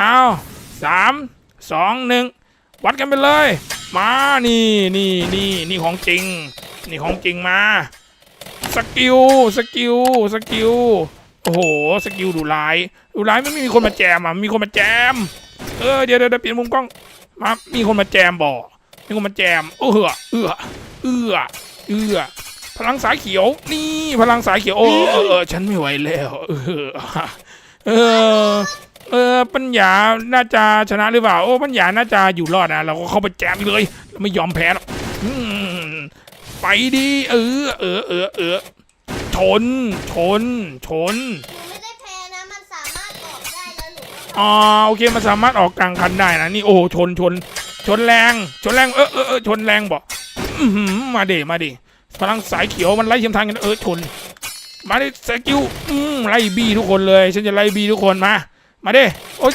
เอาสามสองหนึ่งวัดกันไปเลย มานี่นี่นี่นี่ของจริง นี่ของจริงมาสกิลสกิลสกิลโอ้โหสกิลดูร้ายดูร้ายไม่มีคนมาแจมอะมีคนมาแจม เออเดี๋ยวเดี๋ยวเปลี่ยนมุมกล้องมามีคนมาแจมบ่มีคนมาแจมเออเอือเอือเอือเอือพลังสายเขียวนี่พลังสายเขียวโอ้เออเออฉันไม่ไหวแล้วเออเออ เออปัญญาน่าจะชนะหรือเปล่า โอ้ปัญญาน่าจะอยู่รอดนะเราก็เข้าไปแจมเลยเราไม่ยอมแพ้หรอกอืมไปดีเออเออเออเออชนชนชนหนูไม่ได้แพ้นะมันสามารถออกได้แล้วหนูก็อ่าโอเคมันสามารถออกกลางคันได้นะนี่โอ้โหชนชน ชนแรง ชนแรงเออเออเออชนแรงบอกอื้อหือมาดิมาดิพลังสายเขียวมันไล่เทียมทางกันเออชน มาดิสกิลอืมไล่บีทุกคนเลย ฉันจะไล่บีทุกคนมา มาดิโอ้ยฉัน